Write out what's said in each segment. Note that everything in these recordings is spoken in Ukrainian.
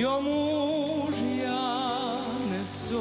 Чому ж я не сокіл?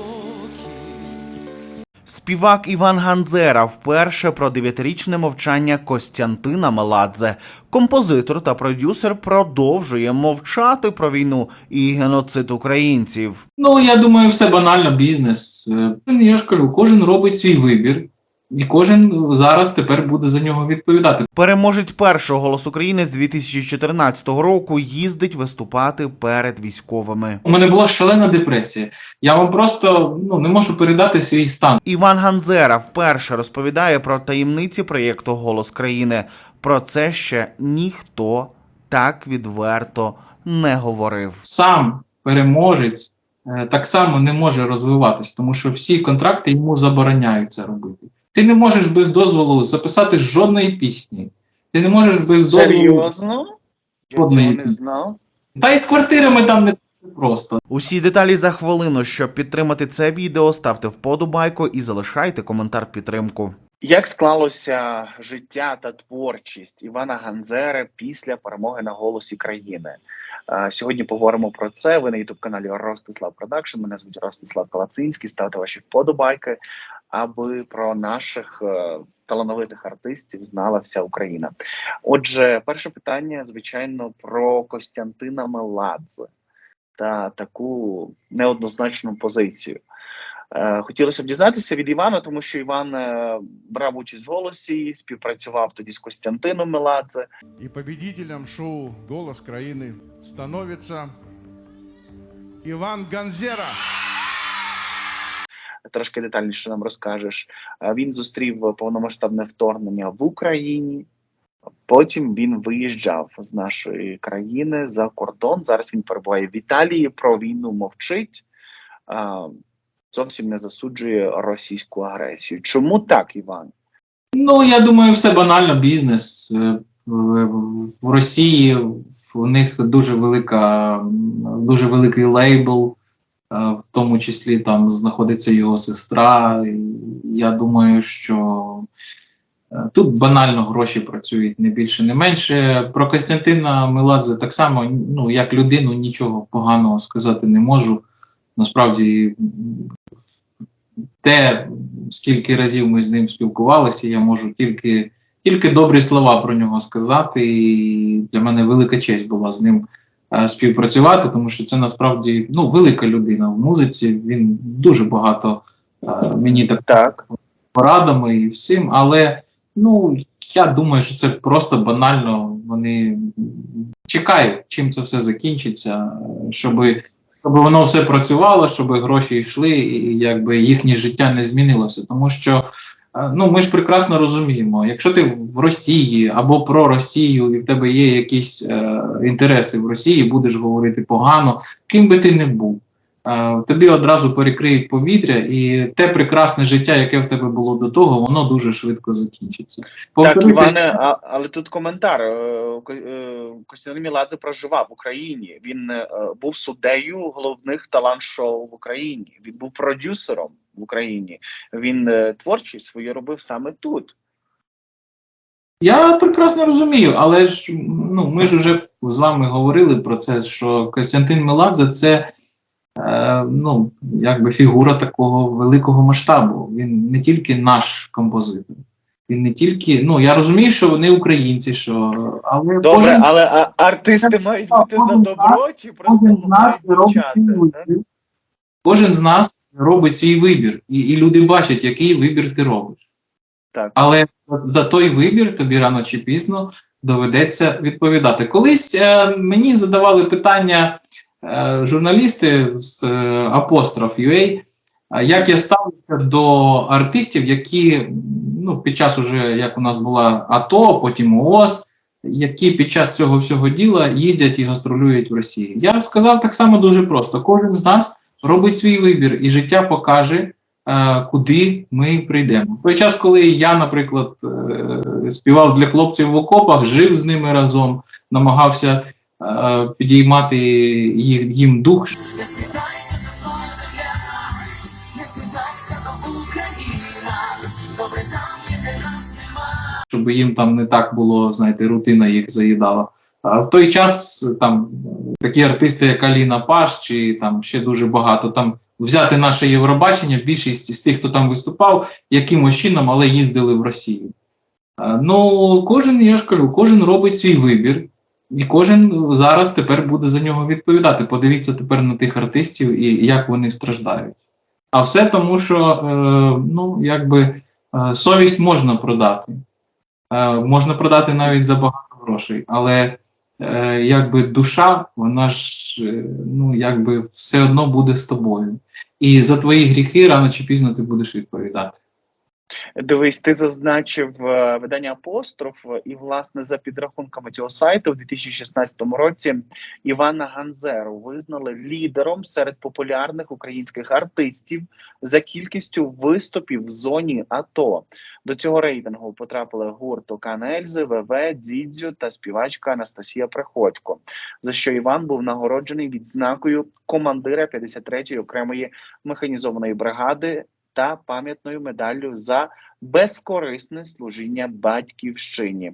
Співак Іван Ганзера вперше про дев'ятирічне мовчання Костянтина Меладзе. Композитор та продюсер продовжує мовчати про війну і геноцид українців. Ну, я думаю, все банально, бізнес. Е, Я ж кажу, кожен робить свій вибір, і кожен зараз тепер буде за нього відповідати. Переможець першого голос України з 2014 року їздить виступати перед військовими. У мене була шалена депресія. Я вам просто ну, не можу передати свій стан. Іван Ганзера вперше розповідає про таємниці проєкту Голос країни. Про це ще ніхто так відверто не говорив. Сам переможець е, так само не може розвиватись, тому що всі контракти йому забороняють це робити. Ти не можеш без дозволу записати жодної пісні. Ти не можеш без дозволу. Серйозно? Я цього не знав. Та й з квартирами там не просто. Усі деталі за хвилину. Щоб підтримати це відео, ставте вподобайку і залишайте коментар в підтримку. Як склалося життя та творчість Івана Ганзери після перемоги на голосі країни? Сьогодні поговоримо про це. Ви на ютуб каналі Ростислав Продакшн. Мене звуть Ростислав Калацинський. Ставте ваші вподобайки, аби про наших е, талановитих артистів знала вся Україна. Отже, перше питання, звичайно, про Костянтина Меладзе та таку неоднозначну позицію. Е, Хотілося б дізнатися від Івана, тому що Іван е, брав участь в голосі, співпрацював тоді з Костянтином Меладзе. И победителем шоу «Голос краины» становится Иван Ганзера. Трошки детальніше нам розкажеш. Е, Він зустрів повномасштабне вторгнення в Україні. Потім він виїжджав з нашої країни за кордон. Зараз він перебуває в Італії. Про війну мовчить. Зовсім не засуджує російську агресію. Чому так, Іван? Ну, я думаю, все банально бізнес. Е, В, в Росії у них дуже велика, дуже великий лейбл, е, в тому числі там знаходиться його сестра. Я думаю, що е, тут банально гроші працюють не більше, не менше. Про Костянтина Меладзе так само, ну, як людину, нічого поганого сказати не можу. Насправді, те, скільки разів ми з ним спілкувалися, я можу тільки, тільки добрі слова про нього сказати. І для мене велика честь була з ним е, співпрацювати, тому що це насправді ну, велика людина в музиці. Він дуже багато е, мені так Так. порадами і всім, але ну я думаю, що це просто банально. Вони чекають, чим це все закінчиться, щоб, щоб воно все працювало, щоб гроші йшли, і якби їхнє життя не змінилося. Тому що е, ну ми ж прекрасно розуміємо, якщо ти в Росії або про Росію, і в тебе є якісь е, інтереси в Росії, будеш говорити погано, ким би ти не був. Тобі одразу перекриють повітря, і те прекрасне життя, яке в тебе було до того, воно дуже швидко закінчиться. Так, Іване, а, але тут коментар. Е, е, Костянтин Міладзе проживав в Україні. Він е, був суддею головних талант-шоу в Україні. Він був продюсером в Україні. Він творчість свою робив саме тут. Я прекрасно розумію, але ж ну, ми ж вже з вами говорили про це, що Костянтин Меладзе це е, ну, якби фігура такого великого масштабу. Він не тільки наш композитор. Він не тільки, ну я розумію, що вони українці, що але Добре, кожен, але а, артисти мають бути за добро чи просто кожен з нас робить свій вибір. Кожен з нас робить свій вибір, і, і люди бачать, який вибір ти робиш. Так. Але за той вибір тобі рано чи пізно доведеться відповідати. Колись е, мені задавали питання журналісти з е, апостроф UA, е, як я ставлюся до артистів, які ну, під час уже, як у нас була АТО, потім ООС, які під час цього всього діла їздять і гастролюють в Росії. Я сказав так само дуже просто: кожен з нас робить свій вибір, і життя покаже, е, куди ми прийдемо. Той час, коли я, наприклад, е, співав для хлопців в окопах, жив з ними разом, намагався е, підіймати їх, їм дух, щоб їм там не так було, знаєте, рутина їх заїдала. А в той час там такі артисти, як Аліна Паш, чи там ще дуже багато там взяти наше Євробачення, більшість з тих, хто там виступав, якимось чином, але їздили в Росію. Е, Ну, кожен, я ж кажу, кожен робить свій вибір, і кожен зараз тепер буде за нього відповідати. Подивіться тепер на тих артистів і як вони страждають. А все тому, що е, ну, якби е, совість можна продати. Е, можна продати навіть за багато грошей, але е, якби душа, вона ж е, ну, якби все одно буде з тобою. І за твої гріхи рано чи пізно ти будеш відповідати. Дивись, ти зазначив е, видання апостроф, і власне за підрахунками цього сайту, в 2016 році Івана Ганзеру визнали лідером серед популярних українських артистів за кількістю виступів в зоні АТО. До цього рейтингу потрапили гурт Окан Ельзи, ВВ, Дзідзю та співачка Анастасія Приходько. За що Іван був нагороджений відзнакою командира 53-ї окремої механізованої бригади та пам'ятною медаллю за безкорисне служіння батьківщині.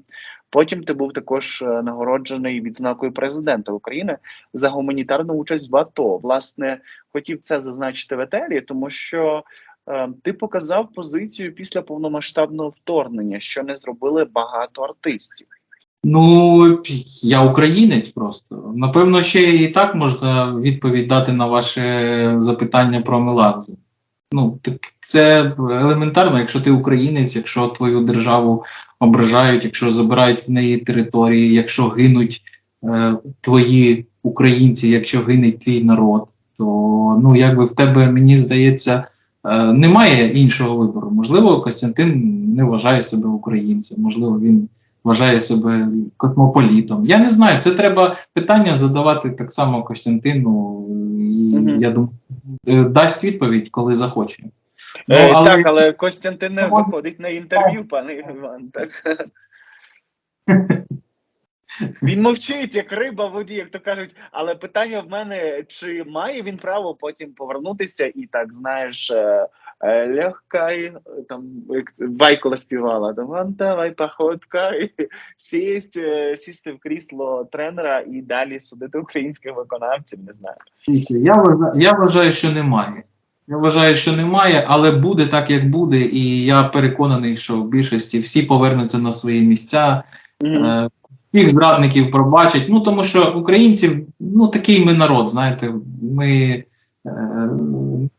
Потім ти був також е, нагороджений відзнакою президента України за гуманітарну участь в АТО. Власне, хотів це зазначити в етері, тому що е, ти показав позицію після повномасштабного вторгнення, що не зробили багато артистів. Ну, я українець просто. Напевно, ще і так можна відповідь дати на ваше запитання про Меладзе. Ну, так це елементарно, якщо ти українець, якщо твою державу ображають, якщо забирають в неї території, якщо гинуть е, твої українці, якщо гине твій народ, то ну якби в тебе, мені здається, е, немає іншого вибору. Можливо, Костянтин не вважає себе українцем, можливо, він вважає себе космополітом. Я не знаю, це треба питання задавати так само Костянтину, і Мгм. я думаю, дасть відповідь, коли захоче. Ну, Е, але- Так, але Костянтин не виходить на інтерв'ю, пане Іван. Так. Він мовчить, як риба в воді, як то кажуть. Але питання в мене: чи має він право потім повернутися і так, знаєш, е, легка, і, е, там Байкова співала, там давай походка, сість, е, сісти в крісло тренера і далі судити українських виконавців, не знаю. Я вважаю, я вважаю, що немає. Я вважаю, що немає, але буде так, як буде, і я переконаний, що в більшості всі повернуться на свої місця. Е, Всіх зрадників пробачать. Ну тому що українців, ну такий ми народ, знаєте, ми е,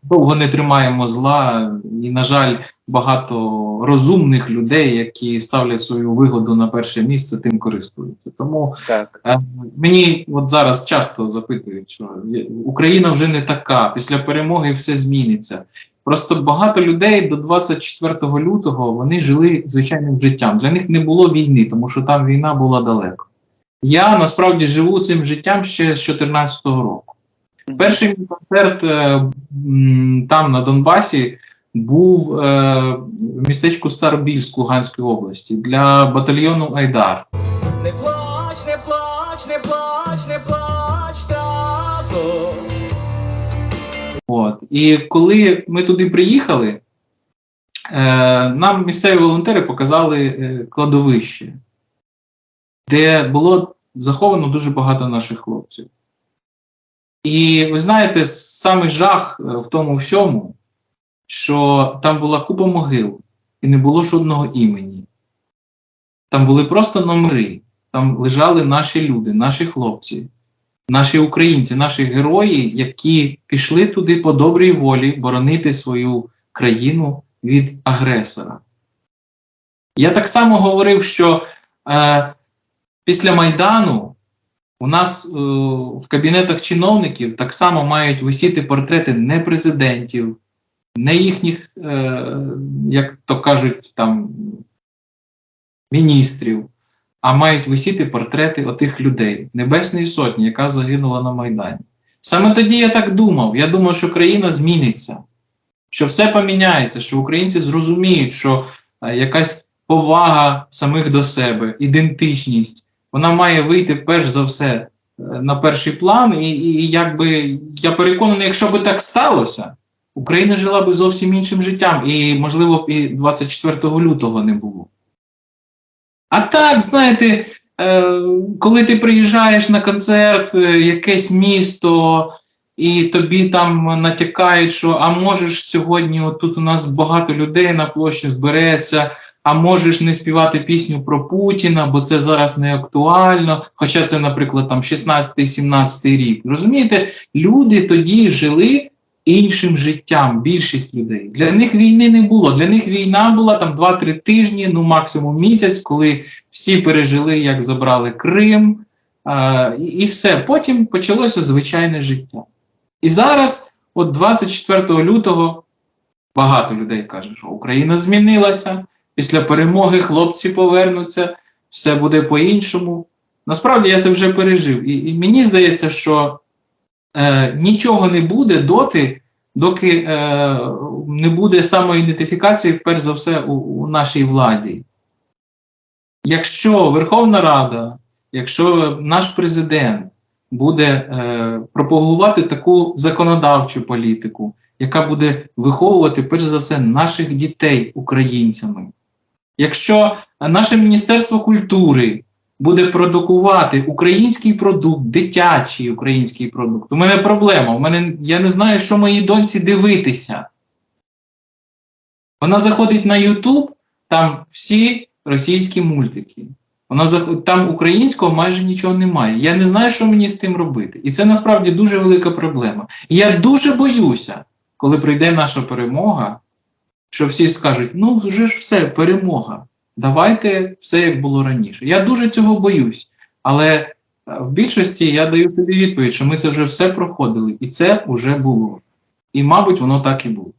довго не тримаємо зла, і, на жаль, багато розумних людей, які ставлять свою вигоду на перше місце, тим користуються. Тому Так. Е, Мені от зараз часто запитують, що Україна вже не така, після перемоги все зміниться. Просто багато людей до 24 лютого вони жили звичайним життям. Для них не було війни, тому що там війна була далеко. Я насправді живу цим життям ще з 2014 року. Перший мій концерт е, там на Донбасі був е, в містечку Старобільськ Луганської області для батальйону Айдар. Не плач, не плач, не плач, не плач, тато. От. І коли ми туди приїхали, е, нам місцеві волонтери показали е, кладовище, де було заховано дуже багато наших хлопців. І ви знаєте, саме жах е, в тому всьому, що там була купа могил, і не було жодного імені. Там були просто номери, там лежали наші люди, наші хлопці, наші українці, наші герої, які пішли туди по добрій волі боронити свою країну від агресора. Я так само говорив, що е, після Майдану у нас е, в кабінетах чиновників так само мають висіти портрети не президентів, не їхніх, е, як то кажуть, там міністрів, а мають висіти портрети отих людей, Небесної Сотні, яка загинула на Майдані. Саме тоді я так думав. Я думав, що країна зміниться, що все поміняється, що українці зрозуміють, що е, якась повага самих до себе, ідентичність, вона має вийти перш за все е, на перший план. І, і, якби я переконаний, якщо би так сталося, Україна жила би зовсім іншим життям, і, можливо, б і 24 лютого не було. А так, знаєте, е, коли ти приїжджаєш на концерт, е, якесь місто, і тобі там натякають, що а можеш сьогодні, тут у нас багато людей на площі збереться, а можеш не співати пісню про Путіна, бо це зараз не актуально. Хоча це, наприклад, там 16-17 рік. Розумієте, люди тоді жили іншим життям, більшість людей. Для них війни не було. Для них війна була там 2-3 тижні, ну максимум місяць, коли всі пережили, як забрали Крим, а, і, все. Потім почалося звичайне життя. І зараз, от 24 лютого, багато людей каже, що Україна змінилася. Після перемоги хлопці повернуться, все буде по-іншому. Насправді я це вже пережив. І, і мені здається, що е, нічого не буде доти, доки е, не буде самоідентифікації, перш за все, у, у нашій владі. Якщо Верховна Рада, якщо наш президент буде е, пропагувати таку законодавчу політику, яка буде виховувати, перш за все, наших дітей українцями, якщо наше Міністерство культури буде продукувати український продукт, дитячий український продукт. У мене проблема. У мене я не знаю, що моїй доньці дивитися. Вона заходить на YouTube, там всі російські мультики. Вона там українського майже нічого немає. Я не знаю, що мені з тим робити. І це насправді дуже велика проблема. І я дуже боюся, коли прийде наша перемога, що всі скажуть: ну вже ж все, перемога. Давайте все як було раніше. Я дуже цього боюсь. Але е, в більшості я даю тобі відповідь, що ми це вже все проходили, і це вже було. І, мабуть, воно так і було.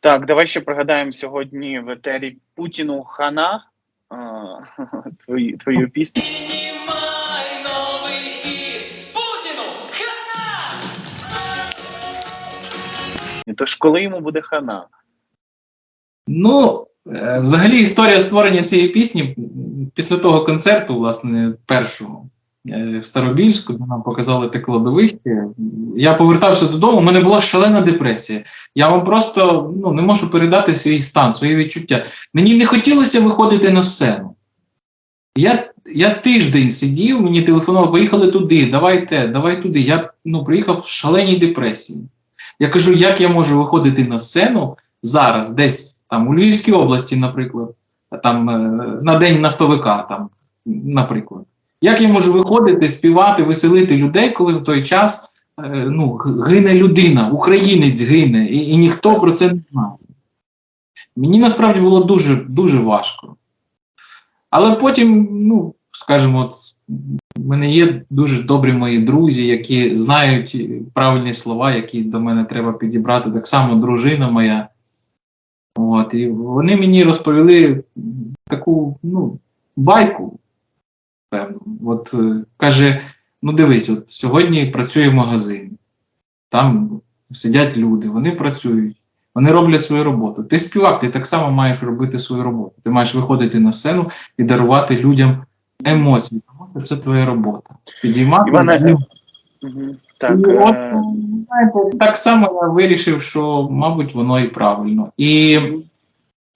Так, давай ще пригадаємо сьогодні в етері Путіну Хана. Твою, твою пісню. Тож коли йому буде хана? Ну, е, взагалі, історія створення цієї пісні після того концерту, власне, першого е, в Старобільську, де нам показали те кладовище. Я повертався додому, у мене була шалена депресія. Я вам просто ну, не можу передати свій стан, свої відчуття. Мені не хотілося виходити на сцену. Я, я тиждень сидів, мені телефонували, поїхали туди, давайте, давай туди. Я ну, приїхав в шаленій депресії. Я кажу, як я можу виходити на сцену зараз, десь там у Львівській області, наприклад, там е, на день нафтовика, там, наприклад. Як я можу виходити, співати, веселити людей, коли в той час е, ну, гине людина, українець гине, і, і ніхто про це не знає. Мені насправді було дуже, дуже важко. Але потім, ну, скажімо, от, в мене є дуже добрі мої друзі, які знають правильні слова, які до мене треба підібрати. Так само дружина моя. От, і вони мені розповіли таку ну, байку. Певно. От е, каже: ну дивись, от сьогодні працює магазин, там сидять люди, вони працюють, вони роблять свою роботу. Ти співак, ти так само маєш робити свою роботу. Ти маєш виходити на сцену і дарувати людям емоції. Тому що це твоя робота. Підіймати. Іване, Угу. Так, І от, е, знаєте, так само я вирішив, що, мабуть, воно і правильно. І,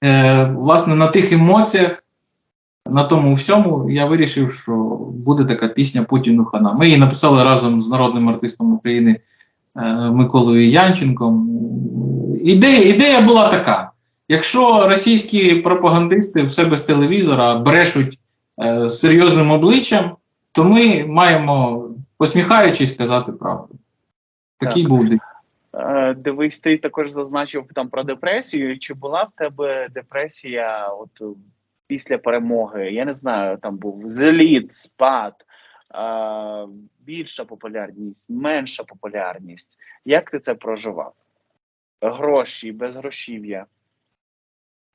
е, власне, на тих емоціях, на тому всьому, я вирішив, що буде така пісня Путіну Хана. Ми її написали разом з народним артистом України е, Миколою Янченком. Ідея, ідея була така: якщо російські пропагандисти в себе з телевізора брешуть з серйозним обличчям, то ми маємо, посміхаючись, казати правду. Такий Так. був день. е, дивись, ти також зазначив там про депресію. Чи була в тебе депресія от е, після перемоги? Я не знаю, там був зліт, спад, е, більша популярність, менша популярність. Як ти це проживав? Гроші, безгрошів'я.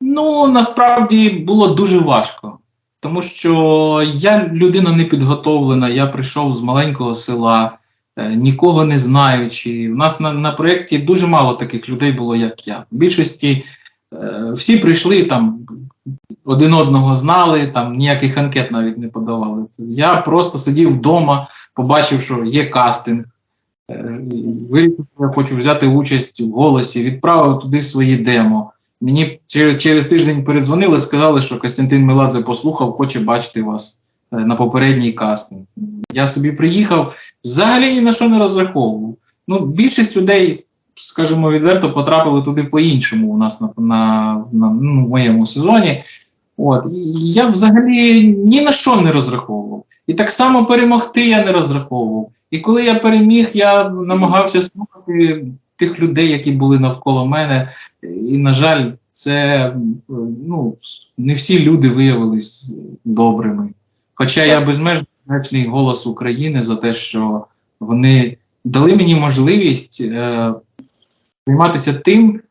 Ну, насправді було дуже важко, тому що я людина не підготовлена, я прийшов з маленького села, е, нікого не знаючи. У нас на, на проєкті дуже мало таких людей було, як я. В більшості е, всі прийшли там, один одного знали, там ніяких анкет навіть не подавали. Я просто сидів вдома, побачив, що є кастинг. е, Вирішив, що я хочу взяти участь в голосі, відправив туди свої демо. Мені через, через тиждень передзвонили, сказали, що Костянтин Меладзе послухав, хоче бачити вас е, на попередній кастинг. Я собі приїхав, взагалі ні на що не розраховував. Ну, більшість людей, скажімо відверто, потрапили туди по-іншому у нас на, на, на ну, моєму сезоні. От. Я взагалі ні на що не розраховував. І так само перемогти я не розраховував. І коли я переміг, я намагався слухати тих людей, які були навколо мене. І, на жаль, це ну, не всі люди виявились добрими. Хоча я безмежно вдячний голос України за те, що вони дали мені можливість е, займатися тим,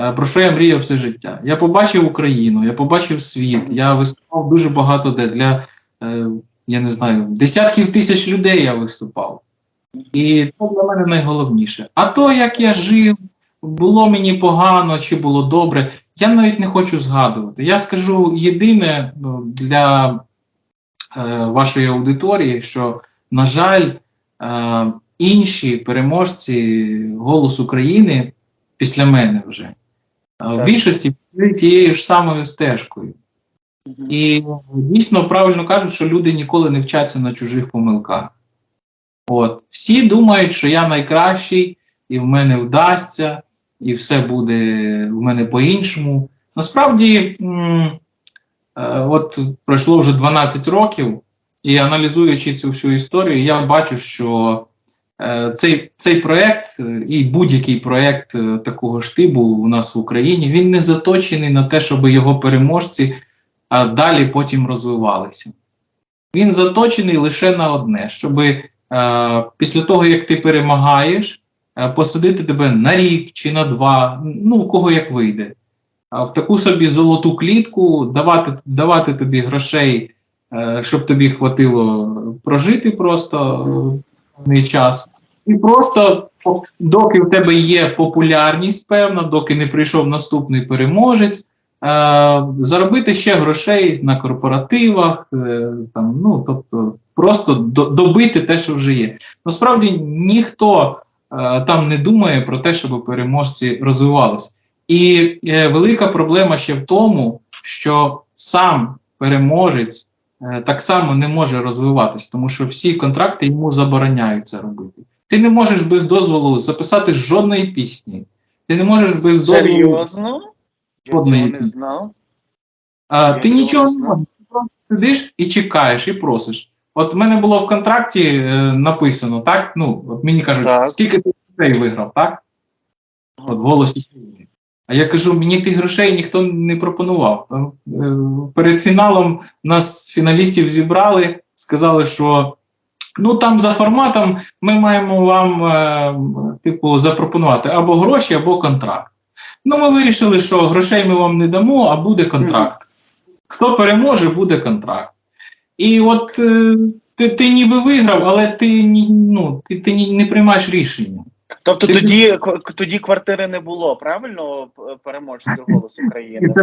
е, про що я мріяв все життя. Я побачив Україну, я побачив світ, я виступав дуже багато де для, е, я не знаю, десятків тисяч людей я виступав. І це для мене найголовніше. А то, як я жив, було мені погано чи було добре, я навіть не хочу згадувати. Я скажу єдине ну, для е, вашої аудиторії, що, на жаль, е, інші переможці голос України після мене вже е, в більшості тією ж самою стежкою. І дійсно правильно кажуть, що люди ніколи не вчаться на чужих помилках. От. Всі думають, що я найкращий, і в мене вдасться, і все буде в мене по-іншому. Насправді, м, е, от пройшло вже 12 років, і аналізуючи цю всю історію, я бачу, що е, цей, цей проект е, і будь-який проект е, такого штибу у нас в Україні, він не заточений на те, щоб його переможці а далі потім розвивалися. Він заточений лише на одне, щоб е, після того, як ти перемагаєш, е, посадити тебе на рік чи на два, ну у кого як вийде, в таку собі золоту клітку, давати, давати тобі грошей, е, щоб тобі хватило прожити просто е, певний час. І просто, доки в тебе є популярність певна, доки не прийшов наступний переможець, е, заробити ще грошей на корпоративах, е, там, ну, тобто, просто добити те, що вже є. Насправді ніхто е, там не думає про те, щоб переможці розвивалися. І е, велика проблема ще в тому, що сам переможець е, так само не може розвиватись, тому що всі контракти йому забороняють це робити. Ти не можеш без дозволу записати жодної пісні. Ти не можеш без дозволу. Серйозно? Я цього не знав. А, ти нічого не знав. Ти просто сидиш і чекаєш, і просиш. От в мене було в контракті е, написано, так? Ну, от мені кажуть, Так. скільки ти грошей виграв, так? От в голосі. країни. А я кажу, мені тих грошей ніхто не пропонував. Там, е, перед фіналом нас фіналістів зібрали, сказали, що ну там за форматом ми маємо вам, е, типу, запропонувати або гроші, або контракт. Ну, ми вирішили, що грошей ми вам не дамо, а буде контракт. Хто переможе, буде контракт. І от е, ти, ти ніби виграв, але ти, ну, ти, ти не приймаєш рішення. Тобто Ти- тоді, тоді квартири не було, правильно, п- переможців голосу України? це,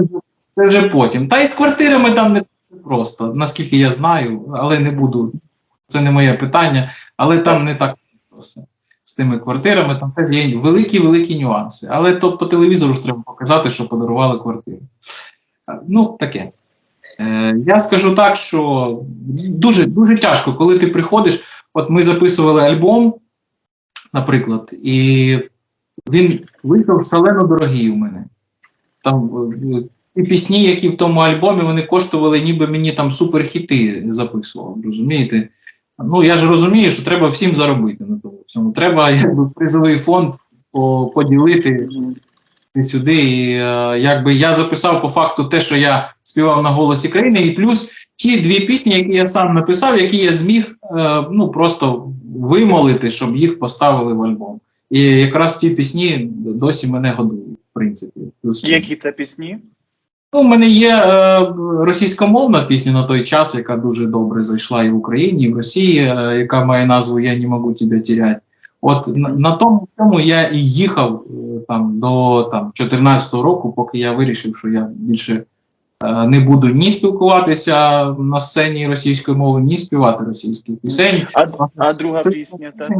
це вже потім. Та й з квартирами там не так просто, наскільки я знаю, але не буду. Це не моє питання, але там не так просто. З тими квартирами там теж є великі-великі нюанси. Але то по телевізору ж треба показати, що подарували квартиру. Ну, таке. Е, я скажу так, що дуже, дуже тяжко, коли ти приходиш. От ми записували альбом, наприклад, і він вийшов шалено дорогий у мене. Там е, ті пісні, які в тому альбомі, вони коштували, ніби мені там суперхіти записував. Розумієте? Ну я ж розумію, що треба всім заробити на тому всьому. Треба якби призовий фонд по- поділити і сюди. І е, якби я записав по факту те, що я співав на голосі країни, і плюс ті дві пісні, які я сам написав, які я зміг е, ну просто вимолити, щоб їх поставили в альбом. І якраз ці пісні досі мене годують, в принципі. Які це пісні? Ну, у мене є е, російськомовна пісня на той час, яка дуже добре зайшла і в Україні, і в Росії, е, яка має назву Я не можу тебе терять. От на, на тому тому я і їхав е, там до там 14-го року, поки я вирішив, що я більше е, не буду ні спілкуватися на сцені російської мови, ні співати російські пісень. А, а друга Це пісня, так?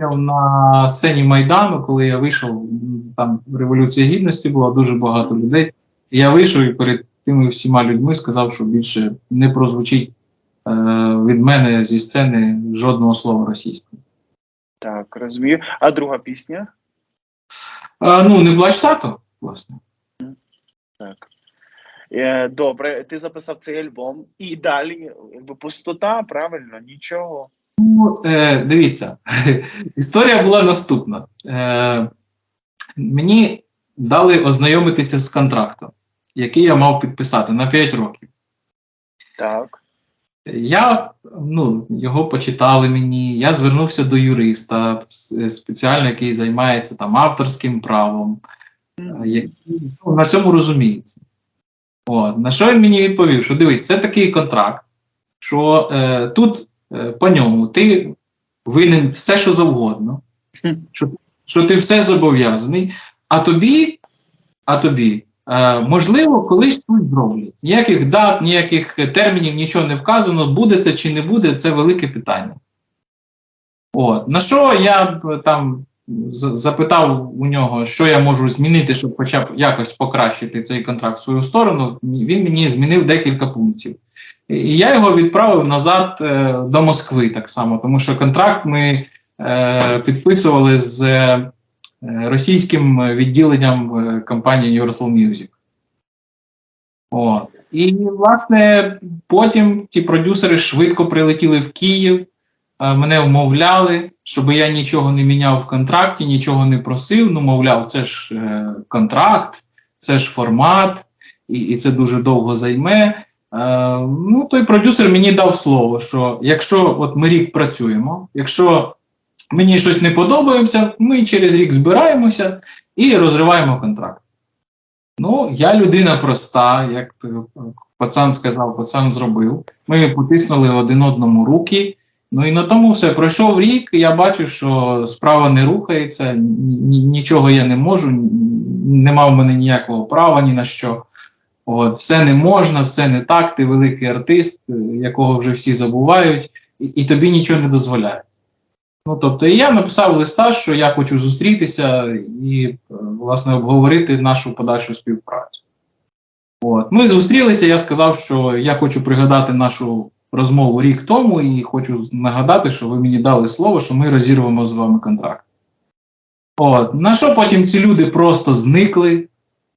я на сцені Майдану, коли я вийшов, там Революція Гідності була дуже багато людей. Я вийшов і перед тими всіма людьми сказав, що більше не прозвучить е, від мене зі сцени жодного слова російського. Так, розумію. А друга пісня? Е, ну, не плач тато, власне. Так. Е, добре, ти записав цей альбом, і далі якби пустота, правильно, нічого. Ну, е, дивіться, історія була наступна. Е, мені дали ознайомитися з контрактом, який я мав підписати на 5 років. Так. Я ну, його почитали мені, я звернувся до юриста спеціально, який займається там авторським правом, е, який ну, на цьому розуміється. От. На що він мені відповів? Що дивись, це такий контракт, що е, тут е, по ньому ти винен все, що завгодно, що, що ти все зобов'язаний, а тобі, а тобі Е, можливо, колись тут зроблять. Ніяких дат, ніяких термінів, нічого не вказано, буде це чи не буде, це велике питання. От. На що я б там запитав у нього, що я можу змінити, щоб хоча б якось покращити цей контракт в свою сторону. Він мені змінив декілька пунктів. І я його відправив назад е, до Москви так само, тому що контракт ми е, підписували з російським відділенням е, компанії Universal Music. От. І, власне, потім ті продюсери швидко прилетіли в Київ, е, мене вмовляли, щоб я нічого не міняв в контракті, нічого не просив. Ну, мовляв, це ж е, контракт, це ж формат, і, і це дуже довго займе. Е, ну, той продюсер мені дав слово, що якщо от ми рік працюємо, якщо мені щось не подобається, ми через рік збираємося і розриваємо контракт. Ну, я людина проста, як пацан сказав, пацан зробив. Ми потиснули один одному руки. Ну і на тому все. Пройшов рік, я бачу, що справа не рухається, ні- ні- нічого я не можу, нема в мене ніякого права ні на що. От, все не можна, все не так, ти великий артист, якого вже всі забувають, і, і тобі нічого не дозволяють. Ну, тобто, і я написав листа, що я хочу зустрітися і, е, власне, обговорити нашу подальшу співпрацю. От. Ми зустрілися, я сказав, що я хочу пригадати нашу розмову рік тому і хочу нагадати, що ви мені дали слово, що ми розірвемо з вами контракт. От. На що потім ці люди просто зникли,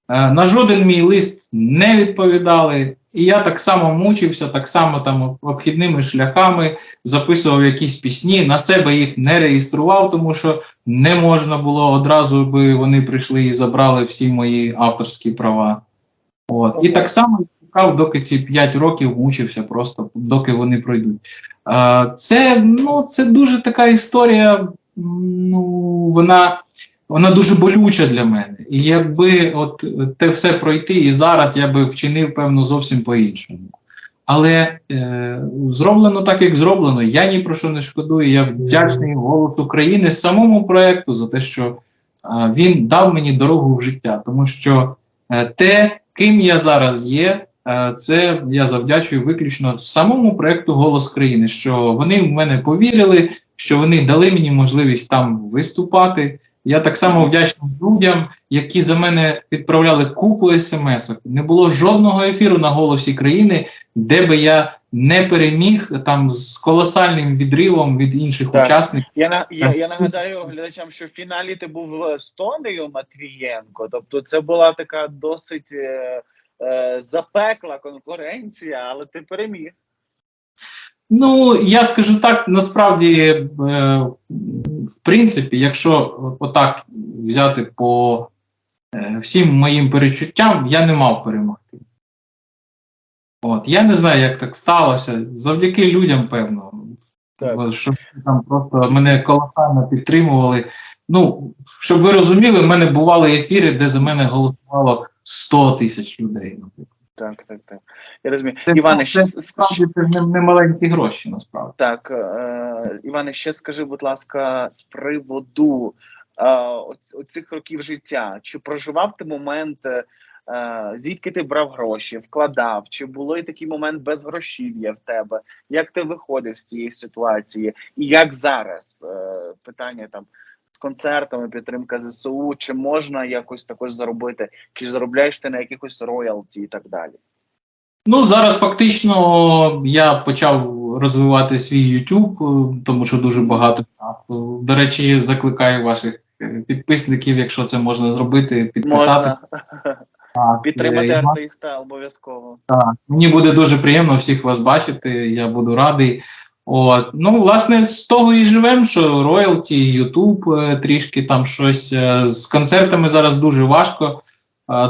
на жоден мій лист не відповідали. І я так само мучився, так само там обхідними шляхами записував якісь пісні, на себе їх не реєстрував, тому що не можна було одразу, би вони прийшли і забрали всі мої авторські права. От. І так само чекав, доки ці 5 років мучився, просто доки вони пройдуть. Це, ну, це дуже така історія, ну, вона, вона дуже болюча для мене. І якби от те все пройти, і зараз я би вчинив, певно, зовсім по-іншому. Але е, зроблено так, як зроблено. Я ні про що не шкодую. Я вдячний голос України самому проекту за те, що е, він дав мені дорогу в життя, тому що е, те, ким я зараз є, е, це я завдячую виключно самому проекту Голос країни, що вони в мене повірили, що вони дали мені можливість там виступати. Я так само вдячний людям, які за мене відправляли купу смс. Не було жодного ефіру на голосі країни, де би я не переміг там з колосальним відривом від інших Так. учасників. Я, на, я, я нагадаю глядачам, що в фіналі ти був з Тонею Матвієнко. Тобто це була така досить е, е, запекла конкуренція, але ти переміг. Ну, я скажу так, насправді, е, в принципі, якщо отак взяти по е, всім моїм перечуттям, я не мав перемогти. От, я не знаю, як так сталося. Завдяки людям, певно, Так. що там просто мене колосально підтримували. Ну, щоб ви розуміли, в мене бували ефіри, де за мене голосувало 100 тисяч людей. наприклад. Так, так, так. Я розумію. Це, Іване, це, ще, с- насправді, це не, не маленькі гроші, насправді. Так, е, Іване, ще скажи, будь ласка, з приводу е, оцих років життя. Чи проживав ти момент е, Е, звідки ти брав гроші, вкладав? Чи було і такий момент без грошів'я в тебе? Як ти виходив з цієї ситуації? І як зараз е, питання там з концертами, підтримка ЗСУ, чи можна якось також заробити, чи заробляєш ти на якихось роялті і так далі? Ну, зараз фактично я почав розвивати свій YouTube, е, тому що дуже багато. До речі, закликаю ваших е, підписників, якщо це можна зробити, підписати. Можна Так, підтримати е, артиста обов'язково. Так, мені буде дуже приємно всіх вас бачити, я буду радий. От. Ну, власне, з того і живемо, що роялті, Ютуб е, трішки там щось. Е, З концертами зараз дуже важко,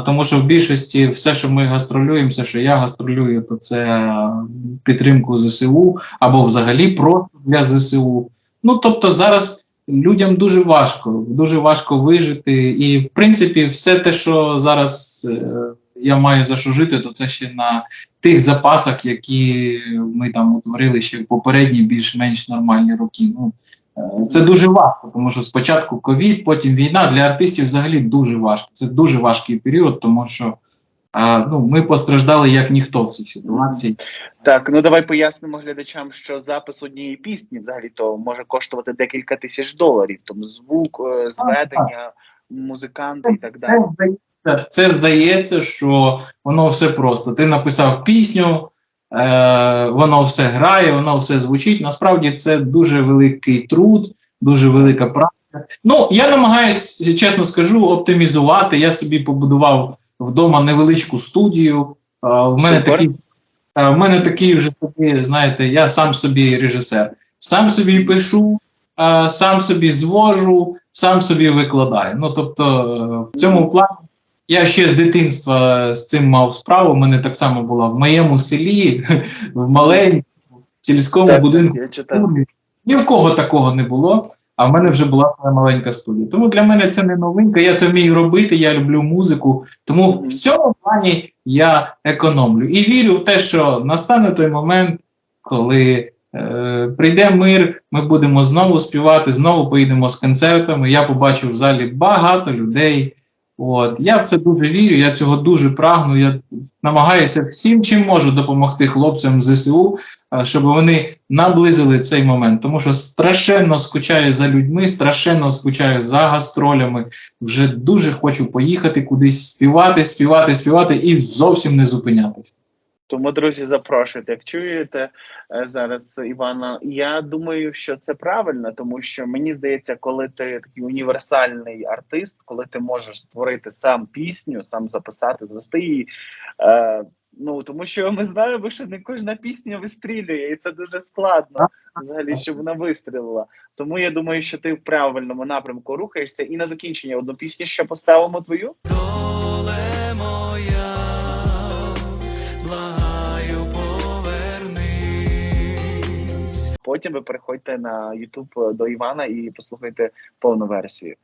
тому що в більшості все, що ми гастролюємо, все, що я гастролюю, то це підтримку ЗСУ або взагалі просто для ЗСУ. Ну, тобто зараз людям дуже важко, дуже важко вижити. І, в принципі, все те, що зараз е, я маю за що жити, то це ще на тих запасах, які ми там утворили ще в попередні більш-менш нормальні роки. Ну, е, це дуже важко, тому що спочатку ковід, потім війна для артистів взагалі дуже важко. Це дуже важкий період, тому що е, ну, ми постраждали як ніхто в цій ситуації. Так, ну давай пояснимо глядачам, що запис однієї пісні взагалі то може коштувати декілька тисяч доларів. Тому звук, е, зведення, музиканти і так далі. Це здається, що воно все просто. Ти написав пісню, е, воно все грає, воно все звучить. Насправді це дуже великий труд, дуже велика праця. Ну, я намагаюся, чесно скажу, оптимізувати. Я собі побудував вдома невеличку студію. Е, в мене такий. е, В мене такий вже собі, знаєте, я сам собі режисер. Сам собі пишу, е, сам собі звожу, сам собі викладаю. Ну тобто, е, в цьому плані я ще з дитинства з цим мав справу. У мене так само була в моєму селі, в маленькому сільському Так, будинку. я читав. Ні в кого такого не було. А в мене вже була маленька студія. Тому для мене це не новинка. Я це вмію робити. Я люблю музику. Тому Мгм. в цьому плані я економлю і вірю в те, що настане той момент, коли е, прийде мир, ми будемо знову співати, знову поїдемо з концертами. Я побачу в залі багато людей. От я в це дуже вірю. Я цього дуже прагну. Я намагаюся всім, чим можу допомогти хлопцям ЗСУ, е, щоб вони наблизили цей момент, тому що страшенно скучаю за людьми, страшенно скучаю за гастролями. Вже дуже хочу поїхати кудись співати, співати, співати і зовсім не зупинятися. Тому, друзі, запрошуйте. Як чуєте е, зараз Івана, я думаю, що це правильно, тому що мені здається, коли ти такий універсальний артист, коли ти можеш створити сам пісню, сам записати, звести її. Е, ну тому що ми знаємо, що не кожна пісня вистрілює, і це дуже складно взагалі, щоб вона вистрілила. Тому я думаю, що ти в правильному напрямку рухаєшся. І на закінчення одну пісню ще поставимо твою. Доле моя, Потім ви переходьте на YouTube до Івана і послухайте повну версію.